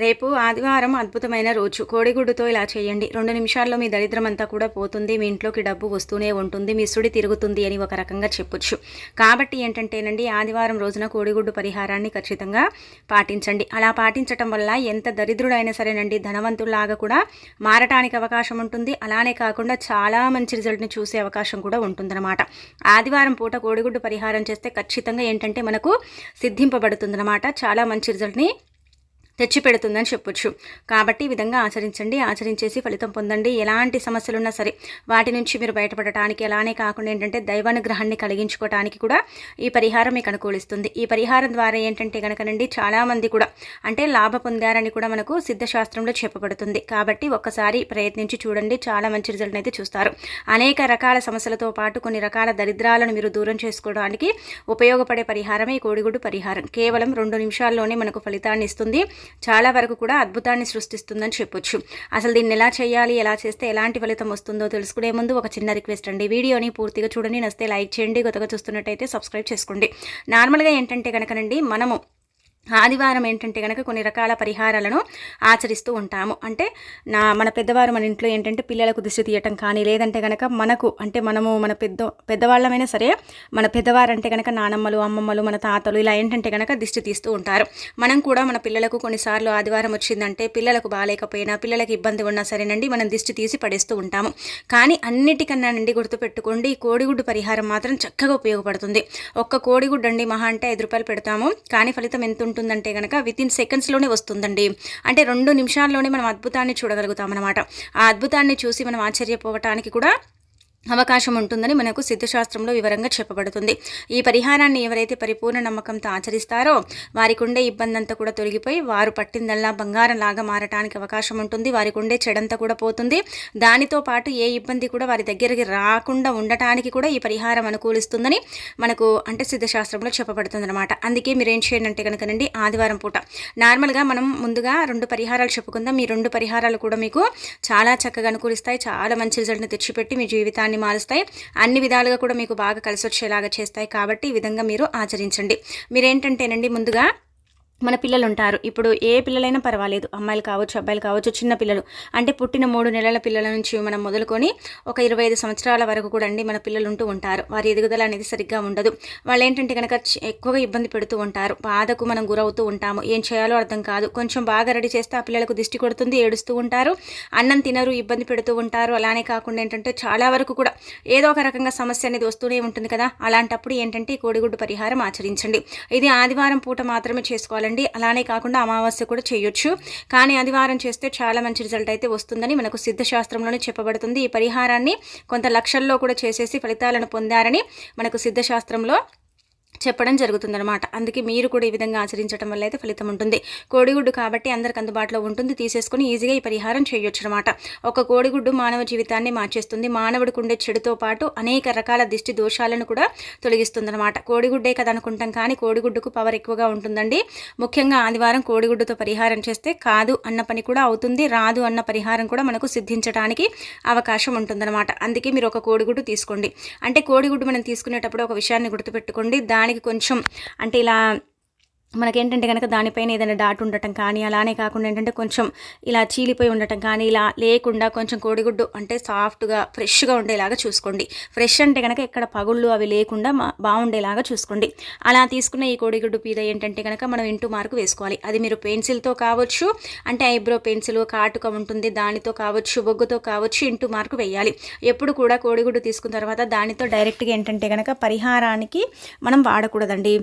రేపు ఆదివారం అద్భుతమైన రోజు. కోడిగుడ్డుతో ఇలా చేయండి. రెండు నిమిషాల్లో మీ దరిద్రం అంతా కూడా పోతుంది. మీ ఇంట్లోకి డబ్బు వస్తూనే ఉంటుంది. మీ సుడి తిరుగుతుంది అని ఒక రకంగా చెప్పొచ్చు. కాబట్టి ఏంటంటేనండి ఆదివారం రోజున కోడిగుడ్డు పరిహారాన్ని ఖచ్చితంగా పాటించండి. అలా పాటించటం వల్ల ఎంత దరిద్రుడైనా సరేనండి ధనవంతుల్లాగా కూడా మారటానికి అవకాశం ఉంటుంది. అలానే కాకుండా చాలా మంచి రిజల్ట్ని చూసే అవకాశం కూడా ఉంటుందన్నమాట. ఆదివారం పూట కోడిగుడ్డు పరిహారం చేస్తే ఖచ్చితంగా ఏంటంటే మనకు సిద్ధింపబడుతుందన్నమాట. చాలా మంచి రిజల్ట్ని తెచ్చిపెడుతుందని చెప్పొచ్చు. కాబట్టి ఈ విధంగా ఆచరించండి ఆచరించేసి ఫలితం పొందండి. ఎలాంటి సమస్యలున్నా సరే వాటి నుంచి మీరు బయటపడటానికి అలానే కాకుండా ఏంటంటే దైవానుగ్రహాన్ని కలిగించుకోవటానికి కూడా ఈ పరిహారం మీకు అనుకూలిస్తుంది. ఈ పరిహారం ద్వారా ఏంటంటే కనుకనండి చాలామంది కూడా అంటే లాభ పొందారని కూడా మనకు సిద్ధశాస్త్రంలో చెప్పబడుతుంది. కాబట్టి ఒక్కసారి ప్రయత్నించి చూడండి చాలా మంచి రిజల్ట్ అయితే చూస్తారు. అనేక రకాల సమస్యలతో పాటు కొన్ని రకాల దరిద్రాలను మీరు దూరం చేసుకోవడానికి ఉపయోగపడే పరిహారమే ఈ కోడిగుడ్డు పరిహారం. కేవలం రెండు నిమిషాల్లోనే మనకు ఫలితాన్ని ఇస్తుంది. చాలా వరకు కూడా అద్భుతాన్ని సృష్టిస్తుందని చెప్పొచ్చు. అసలు దీన్ని ఎలా చేయాలి ఎలా చేస్తే ఎలాంటి ఫలితం వస్తుందో తెలుసుకునే ముందు ఒక చిన్న రిక్వెస్ట్ అండి. వీడియోని పూర్తిగా చూడండి నస్తే లైక్ చేయండి. కొత్తగా చూస్తున్నట్టయితే సబ్స్క్రైబ్ చేసుకోండి. నార్మల్గా ఏంటంటే కనుకనండి మనము ఆదివారం ఏంటంటే కనుక కొన్ని రకాల పరిహారాలను ఆచరిస్తూ ఉంటాము. అంటే నా మన పెద్దవారు మన ఇంట్లో ఏంటంటే పిల్లలకు దిష్టి తీయటం కానీ లేదంటే కనుక మనకు అంటే మనము మన పెద్ద పెద్దవాళ్ళమైనా సరే మన పెద్దవారు అంటే కనుక నానమ్మలు అమ్మమ్మలు మన తాతలు ఇలా ఏంటంటే కనుక దిష్టి తీస్తూ ఉంటారు. మనం కూడా మన పిల్లలకు కొన్నిసార్లు ఆదివారం వచ్చిందంటే పిల్లలకు బాగాలేకపోయినా పిల్లలకి ఇబ్బంది ఉన్నా సరేనండి మనం దిష్టి తీసి పడేస్తూ ఉంటాము. కానీ అన్నిటికన్నా నుండి గుర్తుపెట్టుకోండి ఈ కోడిగుడ్డు పరిహారం మాత్రం చక్కగా ఉపయోగపడుతుంది. ఒక్క కోడిగుడ్డు అండి మహా అంటే ఐదు రూపాయలు పెడతాము. కానీ ఫలితం ఎంత ఉంటుందంటే కనుక విత్ ఇన్ సెకండ్స్లోనే వస్తుందండి. అంటే రెండు నిమిషాల్లోనే మనం అద్భుతాన్ని చూడగలుగుతాం అనమాట ఆ అద్భుతాన్ని చూసి మనం ఆశ్చర్యపోవటానికి కూడా అవకాశం ఉంటుందని మనకు సిద్ధశాస్త్రంలో వివరంగా చెప్పబడుతుంది. ఈ పరిహారాన్ని ఎవరైతే పరిపూర్ణ నమ్మకంతో ఆచరిస్తారో వారికి ఉండే ఇబ్బంది అంతా కూడా తొలగిపోయి వారు పట్టిందల్లా బంగారం లాగా మారటానికి అవకాశం ఉంటుంది. వారికి ఉండే చెడంతా కూడా పోతుంది. దానితో పాటు ఏ ఇబ్బంది కూడా వారి దగ్గరికి రాకుండా ఉండటానికి కూడా ఈ పరిహారం అనుకూలిస్తుందని మనకు అంటే సిద్ధశాస్త్రంలో చెప్పబడుతుంది అనమాట అందుకే మీరు ఏం చేయండి అంటే కనుకనండి ఆదివారం పూట నార్మల్గా మనం ముందుగా రెండు పరిహారాలు చెప్పుకుందాం. మీ రెండు పరిహారాలు కూడా మీకు చాలా చక్కగా అనుకూలిస్తాయి. చాలా మంచి రిజల్ట్ని తెచ్చిపెట్టి మీ జీవితాన్ని జీవితాన్ని మారుస్తాయి. అన్ని విధాలుగా కూడా మీకు బాగా కలిసి వచ్చేలాగా చేస్తాయి. కాబట్టి ఈ విధంగా మీరు ఆచరించండి. మీరేంటంటేనండి ముందుగా మన పిల్లలు ఉంటారు ఇప్పుడు ఏ పిల్లలైనా పర్వాలేదు. అమ్మాయిలు కావచ్చు అబ్బాయిలు కావచ్చు చిన్న పిల్లలు. అంటే పుట్టిన మూడు నెలల పిల్లల నుంచి మనం మొదలుకొని ఒక ఇరవై ఐదు సంవత్సరాల వరకు కూడా అండి మన పిల్లలు ఉంటూ ఉంటారు. వారి ఎదుగుదల అనేది సరిగ్గా ఉండదు. వాళ్ళు ఏంటంటే కనుక ఎక్కువగా ఇబ్బంది పెడుతూ ఉంటారు. బాధకు మనం గురవుతూ ఉంటాము. ఏం చేయాలో అర్థం కాదు. కొంచెం బాగా రెడీ చేస్తే ఆ పిల్లలకు దిష్టి కొడుతుంది ఏడుస్తూ ఉంటారు. అన్నం తినరు ఇబ్బంది పెడుతూ ఉంటారు. అలానే కాకుండా ఏంటంటే చాలా వరకు కూడా ఏదో ఒక రకంగా సమస్య అనేది వస్తూనే ఉంటుంది కదా. అలాంటప్పుడు ఏంటంటే కోడిగుడ్డు పరిహారం ఆచరించండి. ఇది ఆదివారం పూట మాత్రమే చేసుకోవాలండి చేసుకోండి అలానే కాకుండా అమావాస్య కూడా చేయొచ్చు. కానీ ఆదివారం చేస్తే చాలా మంచి రిజల్ట్ అయితే వస్తుందని మనకు సిద్ధశాస్త్రంలోనే చెప్పబడుతుంది. ఈ పరిహారాన్ని కొంత లక్షల్లో కూడా చేసేసి ఫలితాలను పొందారని మనకు సిద్ధశాస్త్రంలో చెప్పడం జరుగుతుందనమాట అందుకే మీరు కూడా ఈ విధంగా ఆచరించడం వల్ల అయితే ఫలితం ఉంటుంది. కోడిగుడ్డు కాబట్టి అందరికి అందుబాటులో ఉంటుంది. తీసేసుకుని ఈజీగా ఈ పరిహారం చేయొచ్చు అనమాట ఒక కోడిగుడ్డు మానవ జీవితాన్ని మార్చేస్తుంది. మానవుడికి ఉండే చెడుతో పాటు అనేక రకాల దిష్టి దోషాలను కూడా తొలగిస్తుందనమాట కోడిగుడ్డే కదా అనుకుంటాం కానీ కోడిగుడ్డుకు పవర్ ఎక్కువగా ఉంటుందండి. ముఖ్యంగా ఆదివారం కోడిగుడ్డుతో పరిహారం చేస్తే కాదు అన్న పని కూడా అవుతుంది. రాదు అన్న పరిహారం కూడా మనకు సిద్ధించడానికి అవకాశం ఉంటుందన్నమాట. అందుకే మీరు ఒక కోడిగుడ్డు తీసుకోండి. అంటే కోడిగుడ్డు మనం తీసుకునేటప్పుడు ఒక విషయాన్ని గుర్తుపెట్టుకోండి. దాని దానికి కొంచెం అంటే ఇలా మనకేంటంటే కనుక దానిపైన ఏదైనా డాట్ ఉండటం కానీ అలానే కాకుండా ఏంటంటే కొంచెం ఇలా చీలిపోయి ఉండటం కానీ ఇలా లేకుండా కొంచెం కోడిగుడ్డు అంటే సాఫ్ట్గా ఫ్రెష్గా ఉండేలాగా చూసుకోండి. ఫ్రెష్ అంటే కనుక ఎక్కడ పగుళ్ళు అవి లేకుండా బాగుండేలాగా చూసుకోండి. అలా తీసుకున్న ఈ కోడిగుడ్డు పీద ఏంటంటే కనుక మనం ఇంటూ మార్కు వేసుకోవాలి. అది మీరు పెన్సిల్తో కావచ్చు అంటే ఐబ్రో పెన్సిల్ కాటుక ఉంటుంది దానితో కావచ్చు బొగ్గుతో కావచ్చు ఇంటూ మార్కు వేయాలి. ఎప్పుడు కూడా కోడిగుడ్డు తీసుకున్న తర్వాత దానితో డైరెక్ట్గా ఏంటంటే కనుక పరిహారానికి మనం వాడకూడదండి.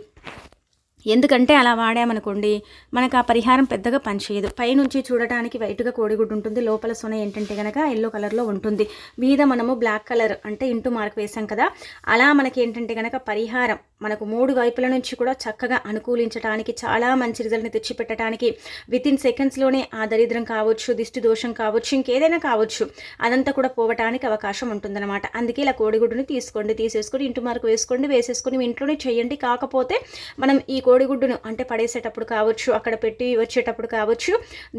ఎందుకంటే అలా వాడామనుకోండి మనకు ఆ పరిహారం పెద్దగా పనిచేయదు. పైనుంచి చూడటానికి వైట్గా కోడిగుడ్డు ఉంటుంది లోపల సొన ఏంటంటే కనుక ఎల్లో కలర్లో ఉంటుంది. మీద మనము బ్లాక్ కలర్ అంటే ఇంటూ మార్క్ వేసాం కదా అలా మనకి ఏంటంటే కనుక పరిహారం మనకు మూడు వైపుల నుంచి కూడా చక్కగా అనుకూలించడానికి చాలా మంచి రిజల్ట్ని తెచ్చిపెట్టడానికి విత్ ఇన్ సెకండ్స్లోనే ఆ దరిద్రం కావచ్చు దిష్టి దోషం కావచ్చు ఇంకేదైనా కావచ్చు అదంతా కూడా పోవటానికి అవకాశం ఉంటుందన్నమాట. అందుకే ఇలా కోడిగుడ్డుని తీసుకోండి తీసేసుకొని ఇంటి మార్కు వేసుకోండి వేసేసుకొని ఇంట్లోనే చేయండి. కాకపోతే మనం ఈ కోడిగుడ్డును అంటే పడేసేటప్పుడు కావచ్చు అక్కడ పెట్టి వచ్చేటప్పుడు కావచ్చు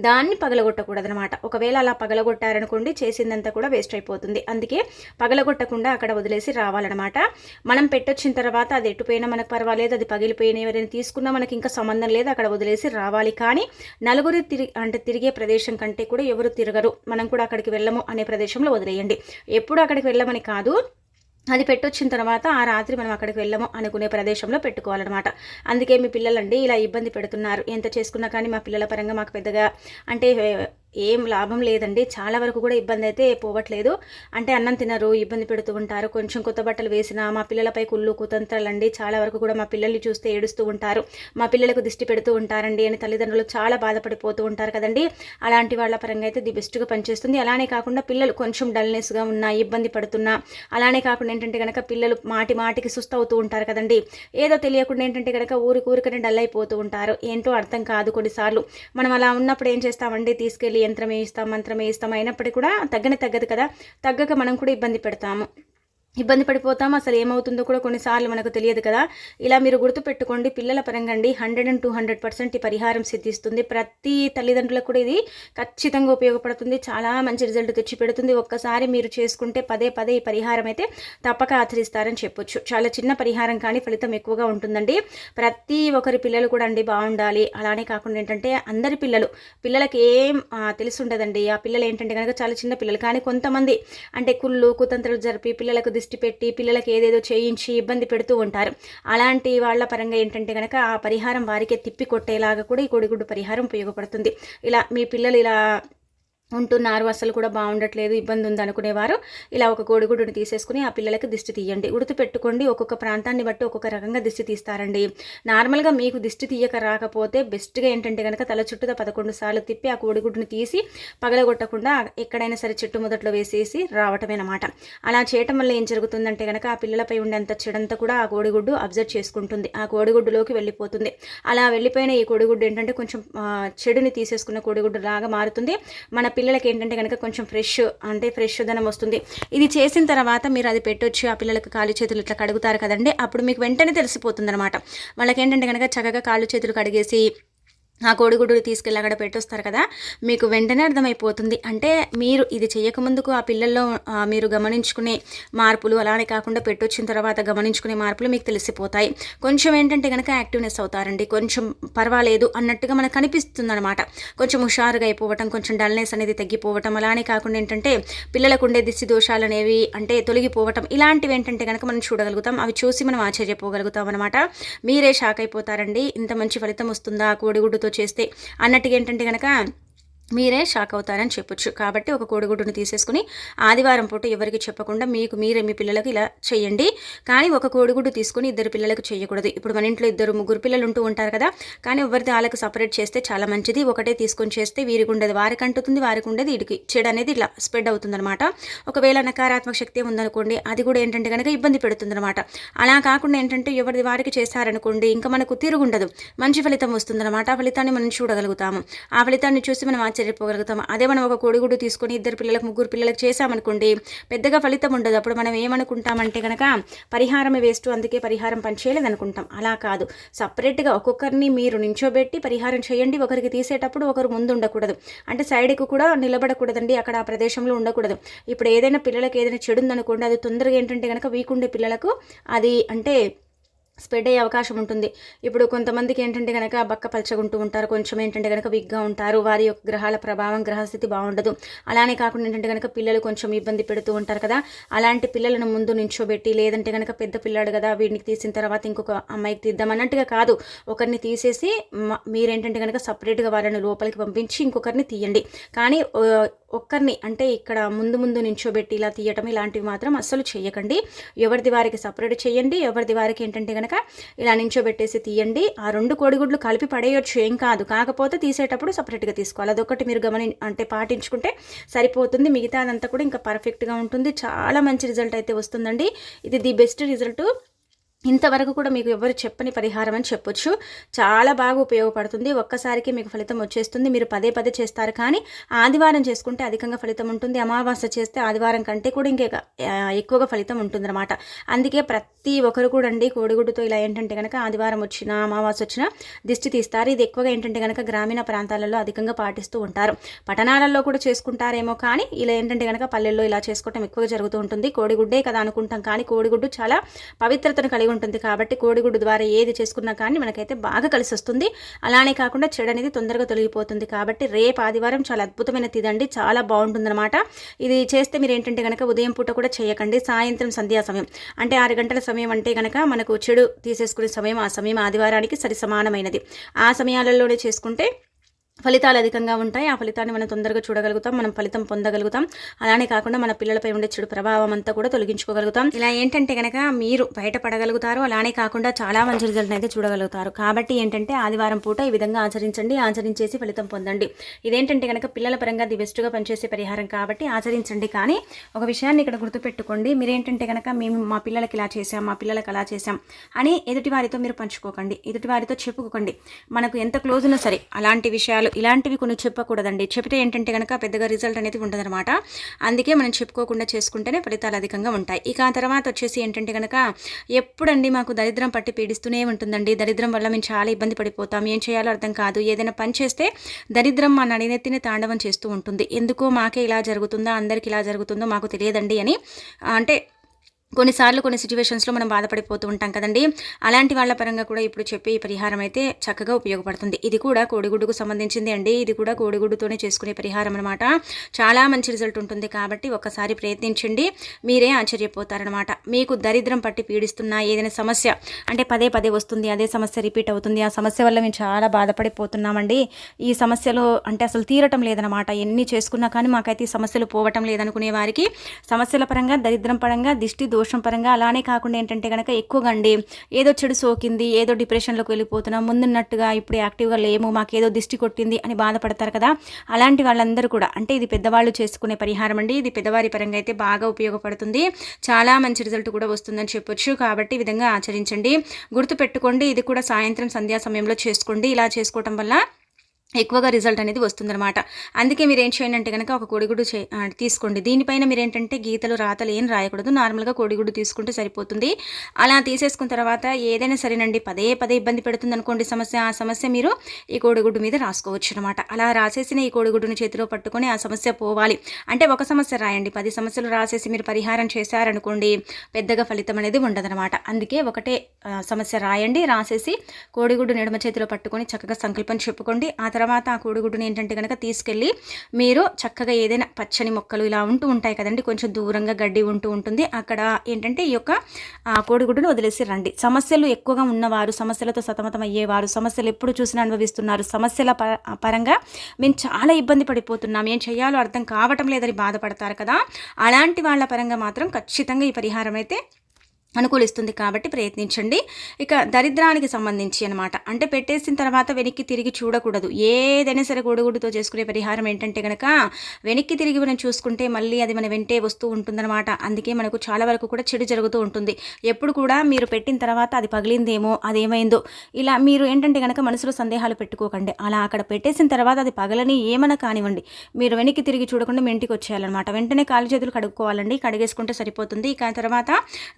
దాన్ని పగలగొట్టకూడదనమాట ఒకవేళ అలా పగలగొట్టారనుకోండి చేసిందంతా కూడా వేస్ట్ అయిపోతుంది. అందుకే పగలగొట్టకుండా అక్కడ వదిలేసి రావాలన్నమాట. మనం పెట్టొచ్చిన తర్వాత అది ఎట్టుపోయినా మనకు పర్వాలేదు అది పగిలిపోయినా ఎవరైనా తీసుకున్నా మనకి ఇంకా సంబంధం లేదు అక్కడ వదిలేసి రావాలి. కానీ నలుగురు తిరిగి అంటే తిరిగే ప్రదేశం కంటే కూడా ఎవరు తిరగరు. మనం కూడా అక్కడికి వెళ్ళము అనే ప్రదేశంలో వదిలేయండి. ఎప్పుడు అక్కడికి వెళ్ళమని కాదు అది పెట్టొచ్చిన తర్వాత ఆ రాత్రి మనం అక్కడికి వెళ్ళము అనుకునే ప్రదేశంలో పెట్టుకోవాలన్నమాట. అందుకే మీ పిల్లలండి ఇలా ఇబ్బంది పెడుతున్నారు. ఎంత చేసుకున్నా కానీ మా పిల్లల పరంగా మాకు పెద్దగా అంటే ఏం లాభం లేదండి. చాలా వరకు కూడా ఇబ్బంది అయితే పోవట్లేదు. అంటే అన్నం తినరు ఇబ్బంది పెడుతూ ఉంటారు. కొంచెం కొత్త బట్టలు వేసినా మా పిల్లలపై కుళ్ళు కుతంత్రాలండి. చాలా వరకు కూడా మా పిల్లల్ని చూస్తే ఏడుస్తూ ఉంటారు. మా పిల్లలకు దిష్టి పెడుతూ ఉంటారండి. అని తల్లిదండ్రులు చాలా బాధపడిపోతూ ఉంటారు కదండి. అలాంటి వాళ్ళ పరంగా అయితే ది బెస్ట్గా పనిచేస్తుంది. అలానే కాకుండా పిల్లలు కొంచెం డల్నెస్గా ఉన్నా ఇబ్బంది పడుతున్నా అలానే కాకుండా ఏంటంటే కనుక పిల్లలు మాటి మాటికి సుస్థ అవుతూ ఉంటారు కదండి. ఏదో తెలియకుండా ఏంటంటే కనుక ఊరికి ఊరికనే డల్ అయిపోతూ ఉంటారు. ఏంటో అర్థం కాదు కొన్నిసార్లు. మనం అలా ఉన్నప్పుడు ఏం చేస్తామండి? తీసుకెళ్ళి యంత్రం వేయిస్తాం మంత్రం వేయిస్తాం అయినప్పటికీ కూడా తగ్గని తగ్గదు కదా. తగ్గక మనం కూడా ఇబ్బంది పెడతాము. ఇబ్బంది పడిపోతాం. అసలు ఏమవుతుందో కూడా కొన్నిసార్లు మనకు తెలియదు కదా. ఇలా మీరు గుర్తుపెట్టుకోండి. పిల్లల పరంగా అండి hundred and two hundred percent ఈ పరిహారం సిద్ధిస్తుంది. ప్రతి తల్లిదండ్రులకు కూడా ఇది ఖచ్చితంగా ఉపయోగపడుతుంది. చాలా మంచి రిజల్ట్ తెచ్చి పెడుతుంది ఒక్కసారి మీరు చేసుకుంటే పదే పదే ఈ పరిహారం అయితే తప్పక ఆచరిస్తారని చెప్పొచ్చు. చాలా చిన్న పరిహారం కానీ ఫలితం ఎక్కువగా ఉంటుందండి. ప్రతి ఒక్కరి పిల్లలు కూడా అండి బాగుండాలి. అలానే కాకుండా ఏంటంటే అందరి పిల్లలు పిల్లలకి ఏం తెలిసి ఉండదండి. ఆ పిల్లలు ఏంటంటే కనుక చాలా చిన్న పిల్లలు. కానీ కొంతమంది అంటే కుళ్ళు కుతంత్రాలు జరిపి పిల్లలకు దృష్టి పెట్టి పిల్లలకి ఏదేదో చేయించి ఇబ్బంది పెడుతూ ఉంటారు. అలాంటి వాళ్ళ పరంగా ఏంటంటే కనుక ఆ పరిహారం వారికే తిప్పి కొట్టేలాగా కూడా ఈ కోడిగుడ్డు పరిహారం ఉపయోగపడుతుంది. ఇలా మీ పిల్లలు ఇలా ఉంటున్నారు. అసలు కూడా బాగుండట్లేదు ఇబ్బంది ఉంది అనుకునేవారు. ఇలా ఒక కోడిగుడ్డుని తీసేసుకుని ఆ పిల్లలకి దిష్టి తీయండి. ఉడుతు పెట్టుకోండి ఒక్కొక్క ప్రాంతాన్ని బట్టి ఒక్కొక్క రకంగా దిష్టి తీస్తారండి. నార్మల్గా మీకు దిష్టి తీయక రాకపోతే బెస్ట్గా ఏంటంటే కనుక తల చుట్టూ పదకొండు సార్లు తిప్పి ఆ కోడిగుడ్డుని తీసి పగలగొట్టకుండా ఎక్కడైనా సరే చెట్టు మొదట్లో వేసేసి రావటమేనమాట అలా చేయటం వల్ల ఏం జరుగుతుందంటే కనుక ఆ పిల్లలపై ఉండేంత చెడంతా కూడా ఆ కోడిగుడ్డు అబ్జర్వ్ చేసుకుంటుంది. ఆ కోడిగుడ్డులోకి వెళ్ళిపోతుంది. అలా వెళ్ళిపోయిన ఈ కోడిగుడ్డు ఏంటంటే కొంచెం చెడుని తీసేసుకున్న కోడిగుడ్డు లాగా మారుతుంది. మన పిల్లలకి ఏంటంటే కనుక కొంచెం ఫ్రెష్ అంటే ఫ్రెష్ ధనం వస్తుంది. ఇది చేసిన తర్వాత మీరు అది పెట్టొచ్చు ఆ పిల్లలకు కాళ్ళు చేతులు ఇట్లా కడుగుతారు కదండి. అప్పుడు మీకు వెంటనే తెలిసిపోతుంది అనమాట వాళ్ళకి ఏంటంటే కనుక చక్కగా కాళ్ళు చేతులు కడిగేసి ఆ కోడిగుడ్డు తీసుకెళ్ళి అక్కడ పెట్టొస్తారు కదా మీకు వెంటనే అర్థమైపోతుంది. అంటే మీరు ఇది చేయకముందుకు ఆ పిల్లల్లో మీరు గమనించుకునే మార్పులు అలానే కాకుండా పెట్టొచ్చిన తర్వాత గమనించుకునే మార్పులు మీకు తెలిసిపోతాయి. కొంచెం ఏంటంటే కనుక యాక్టివ్నెస్ అవుతారండి. కొంచెం పర్వాలేదు అన్నట్టుగా మనకు కనిపిస్తుంది అనమాట కొంచెం హుషారుగా అయిపోవటం కొంచెం డల్నెస్ అనేది తగ్గిపోవటం అలానే కాకుండా ఏంటంటే పిల్లలకు ఉండే దిశ దోషాలు అనేవి అంటే తొలగిపోవటం ఇలాంటివి ఏంటంటే కనుక మనం చూడగలుగుతాం. అవి చూసి మనం ఆశ్చర్యపోగలుగుతాం అనమాట మీరే షాక్ అయిపోతారండి. ఇంత మంచి ఫలితం వస్తుందా? కోడిగుడ్డుతో చేస్తే. అన్నట్టుగా ఏంటంటే కనుక మీరే షాక్ అవుతారని చెప్పొచ్చు. కాబట్టి ఒక కోడిగుడ్డును తీసేసుకుని ఆదివారం పూట ఎవరికి చెప్పకుండా మీకు మీరే మీ పిల్లలకు ఇలా చేయండి. కానీ ఒక కోడిగుడ్డు తీసుకుని ఇద్దరు పిల్లలకు చేయకూడదు. ఇప్పుడు మన ఇంట్లో ఇద్దరు ముగ్గురు పిల్లలు ఉంటూ ఉంటారు కదా. కానీ ఎవరిది వాళ్ళకి సపరేట్ చేస్తే చాలా మంచిది. ఒకటే తీసుకొని చేస్తే వీరికి ఉండేది వారికి అంటుతుంది వారికి ఉండేది వీడికి చెడు అనేది ఇలా స్ప్రెడ్ అవుతుందన్నమాట. ఒకవేళ నకారాత్మక శక్తి ఉందనుకోండి అది కూడా ఏంటంటే కనుక ఇబ్బంది పెడుతుందన్నమాట. అలా కాకుండా ఏంటంటే ఎవరిది వారికి చేస్తారనుకోండి ఇంకా మనకు తిరుగుండదు. మంచి ఫలితం వస్తుందన్నమాట. ఆ ఫలితాన్ని మనం చూడగలుగుతాము. ఆ ఫలితాన్ని చూసి మనం ఆశ్చర్యపోగలుగుతాం అదే మనం ఒక కోడిగుడ్డు తీసుకొని ఇద్దరు పిల్లలకు ముగ్గురు పిల్లలకు చేసామనుకోండి పెద్దగా ఫలితం ఉండదు. అప్పుడు మనం ఏమనుకుంటామంటే కనుక పరిహారమే వేస్ట్ అందుకే పరిహారం పనిచేయలేదు అనుకుంటాం అలా కాదు. సపరేట్గా ఒక్కొక్కరిని మీరు నించోబెట్టి పరిహారం చేయండి. ఒకరికి తీసేటప్పుడు ఒకరు ముందు ఉండకూడదు. అంటే సైడ్కి కూడా నిలబడకూడదండి. అక్కడ ఆ ప్రదేశంలో ఉండకూడదు. ఇప్పుడు ఏదైనా పిల్లలకి ఏదైనా చెడు ఉందనుకోండి అది తొందరగా ఏంటంటే కనుక వీకుండే పిల్లలకు అది అంటే స్ప్రెడ్ అయ్యే అవకాశం ఉంటుంది. ఇప్పుడు కొంతమందికి ఏంటంటే కనుక బక్క పలచగుంటూ ఉంటారు. కొంచెం ఏంటంటే కనుక విగ్గా ఉంటారు. వారి యొక్క గ్రహాల ప్రభావం గ్రహస్థితి బాగుండదు. అలానే కాకుండా ఏంటంటే కనుక పిల్లలు కొంచెం ఇబ్బంది పెడుతూ ఉంటారు కదా. అలాంటి పిల్లలను ముందు నించోబెట్టి లేదంటే కనుక పెద్ద పిల్లాడు కదా వీడిని తీసిన తర్వాత ఇంకొక అమ్మాయికి తీద్దాం అన్నట్టుగా కాదు. ఒకరిని తీసేసి మీరేంటంటే కనుక సపరేట్గా వారిని లోపలికి పంపించి ఇంకొకరిని తీయండి. కానీ ఒక్కరిని అంటే ఇక్కడ ముందు ముందు నించోబెట్టి ఇలా తీయటం ఇలాంటివి మాత్రం అస్సలు చేయకండి. ఎవరిది వారికి సపరేట్ చేయండి. ఎవరిది వారికి ఏంటంటే కనుక ఇలా నించోబెట్టేసి తీయండి. ఆ రెండు కోడిగుడ్లు కలిపి పడేయొచ్చు ఏం కాదు. కాకపోతే తీసేటప్పుడు సపరేట్గా తీసుకోవాలి. అదొకటి మీరు గమని అంటే పాటించుకుంటే సరిపోతుంది. మిగతా అదంతా కూడా ఇంకా పర్ఫెక్ట్గా ఉంటుంది. చాలా మంచి రిజల్ట్ అయితే వస్తుందండి. ఇది ది బెస్ట్ రిజల్ట్. ఇంతవరకు కూడా మీకు ఎవరు చెప్పని పరిహారం అని చెప్పొచ్చు. చాలా బాగా ఉపయోగపడుతుంది. ఒక్కసారికి మీకు ఫలితం వచ్చేస్తుంది. మీరు పదే పదే చేస్తారు కానీ ఆదివారం చేసుకుంటే అధికంగా ఫలితం ఉంటుంది. అమావాస్య చేస్తే ఆదివారం కంటే కూడా ఇంకే ఎక్కువగా ఫలితం ఉంటుందన్నమాట. అందుకే ప్రతి ఒక్కరు కూడా అండి కోడిగుడ్డుతో ఇలా ఏంటంటే కనుక ఆదివారం వచ్చినా అమావాస్య వచ్చినా దిష్టి తీస్తారు. ఇది ఎక్కువగా ఏంటంటే కనుక గ్రామీణ ప్రాంతాలలో అధికంగా పాటిస్తూ ఉంటారు. పట్టణాలలో కూడా చేసుకుంటారేమో కానీ ఇలా ఏంటంటే కనుక పల్లెల్లో ఇలా చేసుకోవటం ఎక్కువగా జరుగుతూ ఉంటుంది. కోడిగుడ్డే కదా అనుకుంటాం కానీ కోడిగుడ్డు చాలా పవిత్రతను కలిగి ఉంటుంది కాబట్టి కోడిగుడ్డు ద్వారా ఏది చేసుకున్నా కానీ మనకైతే బాగా కలిసి వస్తుంది. అలానే కాకుండా చెడు అనేది తొందరగా తొలగిపోతుంది కాబట్టి రేపు ఆదివారం చాలా అద్భుతమైన తిదండి. చాలా బాగుంటుందన్నమాట. ఇది చేస్తే మీరు ఏంటంటే కనుక ఉదయం పూట కూడా చేయకండి. సాయంత్రం సంధ్యా సమయం. అంటే ఆరు గంటల సమయం అంటే కనుక మనకు చెడు తీసేసుకునే సమయం ఆ సమయం ఆదివారానికి సరి సమానమైనది ఆ సమయాలలోనే చేసుకుంటే ఫలితాలు అధికంగా ఉంటాయి. ఆ ఫలితాన్ని మనం తొందరగా చూడగలుగుతాం. మనం ఫలితం పొందగలుగుతాం. అలానే కాకుండా మన పిల్లలపై ఉండే చెడు ప్రభావం అంతా కూడా తొలగించుకోగలుగుతాం. ఇలా ఏంటంటే కనుక మీరు బయటపడగలుగుతారు. అలానే కాకుండా చాలా మంచి రిజల్ట్ అయితే చూడగలుగుతారు. కాబట్టి ఏంటంటే ఆదివారం పూట ఈ విధంగా ఆచరించండి. ఆచరించేసి ఫలితం పొందండి. ఇదేంటంటే కనుక పిల్లల పరంగా ది బెస్ట్గా పనిచేసే పరిహారం కాబట్టి ఆచరించండి. కానీ ఒక విషయాన్ని ఇక్కడ గుర్తుపెట్టుకోండి. మీరేంటంటే కనుక మేము మా పిల్లలకి ఇలా చేసాం మా పిల్లలకి అలా చేసాం అని ఎదుటి వారితో మీరు పంచుకోకండి. ఎదుటి వారితో చెప్పుకోకండి. మనకు ఎంత క్లోజ్ ఉన్నా సరే అలాంటి విషయాలు ఇలాంటివి కొన్ని చెప్పకూడదండి. చెప్తే ఏంటంటే కనుక పెద్దగా రిజల్ట్ అనేది ఉండదన్నమాట. అందుకే మనం చెప్పుకోకుండా చేసుకుంటేనే ఫలితాలు అధికంగా ఉంటాయి. ఇక ఆ తర్వాత వచ్చేసి ఏంటంటే కనుక ఎప్పుడండి మాకు దరిద్రం పట్టి పీడిస్తూనే ఉంటుందండి? దరిద్రం వల్ల మేము చాలా ఇబ్బంది పడిపోతాం. ఏం చేయాలో అర్థం కాదు. ఏదైనా పని చేస్తే దరిద్రం మా నడినెత్తిని తాండవం చేస్తూ ఉంటుంది. ఎందుకో మాకే ఇలా జరుగుతుందా? అందరికి ఇలా జరుగుతుందో మాకు తెలియదండి అని అంటే కొన్నిసార్లు కొన్ని సిచ్యువేషన్స్లో మనం బాధపడిపోతూ ఉంటాం కదండి. అలాంటి వాళ్ళ పరంగా కూడా ఇప్పుడు చెప్పే ఈ పరిహారం అయితే చక్కగా ఉపయోగపడుతుంది. ఇది కూడా కోడిగుడ్డుకు సంబంధించింది అండి. ఇది కూడా కోడిగుడ్డుతోనే చేసుకునే పరిహారం అనమాట చాలా మంచి రిజల్ట్ ఉంటుంది కాబట్టి ఒకసారి ప్రయత్నించండి. మీరే ఆశ్చర్యపోతారనమాట మీకు దరిద్రం పట్టి పీడిస్తున్న ఏదైనా సమస్య అంటే పదే పదే వస్తుంది అదే సమస్య రిపీట్ అవుతుంది. ఆ సమస్య వల్ల మేము చాలా బాధపడిపోతున్నామండి. ఈ సమస్యలు అంటే అసలు తీరటం లేదనమాట ఎన్ని చేసుకున్నా కానీ మాకైతే ఈ సమస్యలు పోవటం లేదనుకునే వారికి సమస్యల పరంగా దరిద్రం పరంగా దిష్టి దోషం పరంగా అలానే కాకుండా ఏంటంటే కనుక ఎక్కువగా అండి ఏదో చెడు సోకింది ఏదో డిప్రెషన్లోకి వెళ్ళిపోతున్నాం ముందున్నట్టుగా ఇప్పుడు యాక్టివ్గా లేము మాకు ఏదో దిష్టి కొట్టింది అని బాధపడతారు కదా. అలాంటి వాళ్ళందరూ కూడా అంటే ఇది పెద్దవాళ్ళు చేసుకునే పరిహారం అండి ఇది పెద్దవారి పరంగా అయితే బాగా ఉపయోగపడుతుంది. చాలా మంచి రిజల్ట్ కూడా వస్తుందని చెప్పొచ్చు. కాబట్టి ఈ విధంగా ఆచరించండి. గుర్తుపెట్టుకోండి ఇది కూడా సాయంత్రం సంధ్యా సమయంలో చేసుకోండి. ఇలా చేసుకోవటం వల్ల ఎక్కువగా రిజల్ట్ అనేది వస్తుందన్నమాట. అందుకే మీరు ఏం చేయండి అంటే కనుక ఒక కోడిగుడ్డు చే తీసుకోండి. దీనిపైన మీరు ఏంటంటే గీతలు రాతలు ఏం రాయకూడదు. నార్మల్గా కోడిగుడ్డు తీసుకుంటే సరిపోతుంది. అలా తీసేసుకున్న తర్వాత ఏదైనా సరేనండి పదే పదే ఇబ్బంది పెడుతుంది అనుకోండి సమస్య ఆ సమస్య మీరు ఈ కోడిగుడ్డు మీద రాసుకోవచ్చు అనమాట అలా రాసేసిన ఈ కోడిగుడ్డుని చేతిలో పట్టుకొని ఆ సమస్య పోవాలి. అంటే ఒక సమస్య రాయండి. పది సమస్యలు రాసేసి మీరు పరిహారం చేశారనుకోండి పెద్దగా ఫలితం అనేది ఉండదనమాట అందుకే ఒకటే సమస్య రాయండి. రాసేసి కోడిగుడ్డు నిడమ చేతిలో పట్టుకొని చక్కగా సంకల్పం చెప్పుకోండి. ఆ తర్వాత ఆ కోడిగుడ్డుని ఏంటంటే కనుక తీసుకెళ్ళి మీరు చక్కగా ఏదైనా పచ్చని మొక్కలు ఇలా ఉంటూ ఉంటాయి కదండి కొంచెం దూరంగా గడ్డి ఉంటూ ఉంటుంది. అక్కడ ఏంటంటే ఈ యొక్క కోడిగుడ్డును వదిలేసి రండి. సమస్యలు ఎక్కువగా ఉన్నవారు సమస్యలతో సతమతం అయ్యేవారు సమస్యలు ఎప్పుడు చూసినా అనుభవిస్తున్నారు సమస్యల పరంగా మేము చాలా ఇబ్బంది పడిపోతున్నాం. ఏం చేయాలో అర్థం కావటం లేదని బాధపడతారు కదా. అలాంటి వాళ్ళ పరంగా మాత్రం ఖచ్చితంగా ఈ పరిహారం అయితే అనుకూలిస్తుంది కాబట్టి ప్రయత్నించండి. ఇక దరిద్రానికి సంబంధించి అనమాట అంటే పెట్టేసిన తర్వాత వెనక్కి తిరిగి చూడకూడదు. ఏదైనా సరే గొడుగుడుతో చేసుకునే పరిహారం ఏంటంటే కనుక వెనక్కి తిరిగి మనం చూసుకుంటే మళ్ళీ అది మన వెంటే వస్తూ ఉంటుందన్నమాట. అందుకే మనకు చాలా వరకు కూడా చెడు జరుగుతూ ఉంటుంది. ఎప్పుడు కూడా మీరు పెట్టిన తర్వాత అది పగిలిందేమో అదేమైందో ఇలా మీరు ఏంటంటే కనుక మనసులో సందేహాలు పెట్టుకోకండి. అలా అక్కడ పెట్టేసిన తర్వాత అది పగలని ఏమైనా కానివ్వండి. మీరు వెనక్కి తిరిగి చూడకుండా మీ ఇంటికి వచ్చేయాలన్నమాట. వెంటనే కాలు చేతులు కడుక్కోవాలండి. కడిగేసుకుంటే సరిపోతుంది. ఇక తర్వాత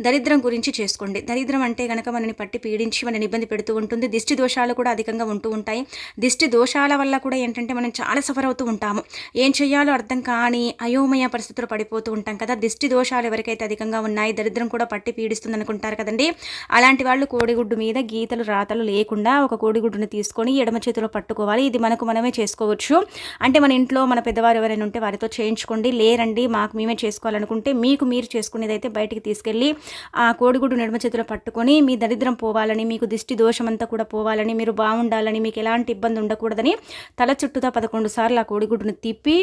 దరిద్రం గురించి చేసుకోండి. దరిద్రం అంటే కనుక మనని పట్టి పీడించి మనని ఇబ్బంది పెడుతూ ఉంటుంది. దిష్టి దోషాలు కూడా అధికంగా ఉంటూ ఉంటాయి. దిష్టి దోషాల వల్ల కూడా ఏంటంటే మనం చాలా సఫర్ అవుతూ ఉంటాము. ఏం చేయాలో అర్థం కాని అయోమయ పరిస్థితులు పడిపోతూ ఉంటాం కదా. దిష్టి దోషాలు ఎవరికైతే అధికంగా ఉన్నాయి దరిద్రం కూడా పట్టి పీడిస్తుంది అనుకుంటారు కదండి. అలాంటి వాళ్ళు కోడిగుడ్డు మీద గీతలు రాతలు లేకుండా ఒక కోడిగుడ్డుని తీసుకొని ఎడమ చేతిలో పట్టుకోవాలి. ఇది మనకు మనమే చేసుకోవచ్చు. అంటే మన ఇంట్లో మన పెద్దవారు ఎవరైనా ఉంటే వారితో చేయించుకోండి. లేరండి మాకు మేమే చేసుకోవాలనుకుంటే మీకు మీరు చేసుకునేదైతే బయటికి తీసుకెళ్ళి ఆ కోడిగుడ్డు నడుమ చేతిలో పట్టుకొని మీ దరిద్రం పోవాలని మీకు దిష్టి దోషమంతా కూడా పోవాలని మీరు బాగుండాలని మీకు ఎలాంటి ఇబ్బంది ఉండకూడదని తల చుట్టూతా పదకొండు సార్లు ఆ కోడిగుడ్డును తిప్పి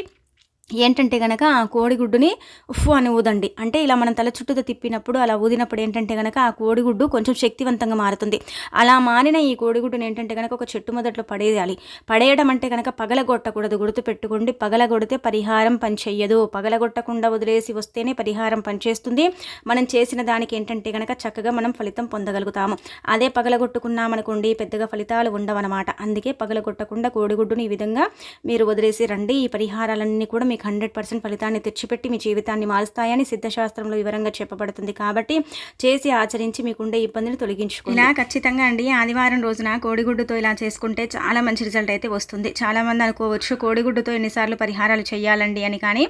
ఏంటంటే కనుక ఆ కోడిగుడ్డుని ఉఫ్ అని ఊదండి. అంటే ఇలా మనం తల చుట్టూతో తిప్పినప్పుడు అలా ఊదినప్పుడు ఏంటంటే కనుక ఆ కోడిగుడ్డు కొంచెం శక్తివంతంగా మారుతుంది. అలా మారిన ఈ కోడిగుడ్డుని ఏంటంటే కనుక ఒక చెట్టు మొదట్లో పడేయాలి. పడేయడం అంటే కనుక పగలగొట్టకూడదు గుర్తు పెట్టుకోండి పగలగొడితే పరిహారం పనిచేయదు. పగలగొట్టకుండా వదిలేసి వస్తేనే పరిహారం పనిచేస్తుంది. మనం చేసిన దానికి ఏంటంటే కనుక చక్కగా మనం ఫలితం పొందగలుగుతాము. అదే పగలగొట్టుకున్నామనుకోండి పెద్దగా ఫలితాలు ఉండవన్నమాట. అందుకే పగలగొట్టకుండా కోడిగుడ్డుని ఈ విధంగా మీరు వదిలేసి రండి. ఈ పరిహారాలన్నీ కూడా మీకు హండ్రెడ్ పర్సెంట్ ఫలితాన్ని తెచ్చిపెట్టి మీ జీవితాన్ని మారుస్తాయని సిద్ధశాస్త్రంలో వివరంగా చెప్పబడుతుంది కాబట్టి చేసి ఆచరించి మీకుండే ఇబ్బందిని తొలగించుకోండి. ఇలా ఖచ్చితంగా అండి. ఆదివారం రోజున కోడిగుడ్డుతో ఇలా చేసుకుంటే చాలా మంచి రిజల్ట్ అయితే వస్తుంది. చాలామంది అనుకోవచ్చు కోడిగుడ్డుతో ఎన్నిసార్లు పరిహారాలు చేయాలండి అని కానీ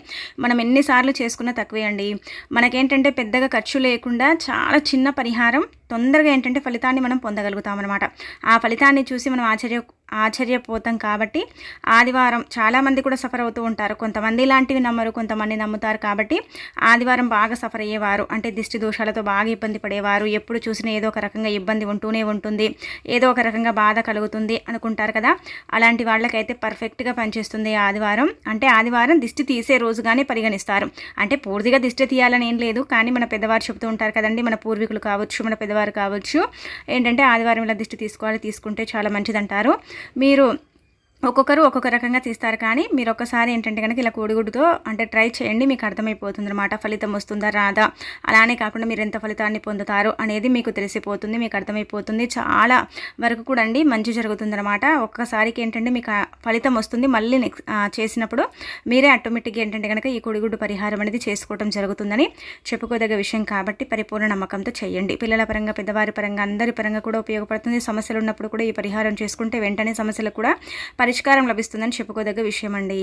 మనం ఎన్నిసార్లు చేసుకున్నా తక్కువే అండి. మనకేంటంటే పెద్దగా ఖర్చు లేకుండా చాలా చిన్న పరిహారం తొందరగా ఏంటంటే ఫలితాన్ని మనం పొందగలుగుతాం అనమాట ఆ ఫలితాన్ని చూసి మనం ఆశ్చర్య ఆశ్చర్యపోతాం కాబట్టి ఆదివారం చాలామంది కూడా సఫర్ అవుతూ ఉంటారు. కొంతమంది ఇలాంటివి నమ్మరు కొంతమంది నమ్ముతారు కాబట్టి ఆదివారం బాగా సఫర్ అయ్యేవారు అంటే దిష్టి దోషాలతో బాగా ఇబ్బంది పడేవారు ఎప్పుడు చూసినా ఏదో ఒక రకంగా ఇబ్బంది ఉంటూనే ఉంటుంది ఏదో ఒక రకంగా బాధ కలుగుతుంది అనుకుంటారు కదా. అలాంటి వాళ్ళకైతే పర్ఫెక్ట్గా పనిచేస్తుంది ఆదివారం. అంటే ఆదివారం దిష్టి తీసే రోజుగానే పరిగణిస్తారు. అంటే పూర్తిగా దిష్టి తీయాలని ఏం లేదు కానీ మన పెద్దవారు చెబుతూ ఉంటారు కదండి మన పూర్వీకులు కావచ్చు మన పెద్దవారు కావచ్చు. ఏంటంటే ఆదివారం ఇలా దిష్టి తీసుకోవాలి తీసుకుంటే చాలా మంచిదంటారు. మీరు ఒక్కొక్కరు ఒక్కొక్క రకంగా తీస్తారు. కానీ మీరు ఒక్కసారి ఏంటంటే కనుక ఇలా కోడిగుడ్డుతో అంటే ట్రై చేయండి మీకు అర్థమైపోతుంది అనమాట. ఫలితం వస్తుందా రాదా? అలానే కాకుండా మీరు ఎంత ఫలితాన్ని పొందుతారు అనేది మీకు తెలిసిపోతుంది మీకు అర్థమైపోతుంది. చాలా వరకు కూడా అండి మంచి జరుగుతుంది అనమాట. ఒక్కసారికి ఏంటంటే మీకు ఫలితం వస్తుంది. మళ్ళీ నెక్స్ట్ చేసినప్పుడు మీరే ఆటోమేటిక్గా ఏంటంటే కనుక ఈ కోడిగుడ్డు పరిహారం అనేది చేసుకోవడం జరుగుతుందని చెప్పుకోదగ్గ విషయం కాబట్టి పరిపూర్ణ నమ్మకంతో చేయండి. పిల్లల పరంగా పెద్దవారి పరంగా అందరి పరంగా కూడా ఉపయోగపడుతుంది. సమస్యలు ఉన్నప్పుడు కూడా ఈ పరిహారం చేసుకుంటే వెంటనే సమస్యలు కూడా పరిష్కారం లభిస్తుందని చెప్పుకోదగ్గ విషయం అండి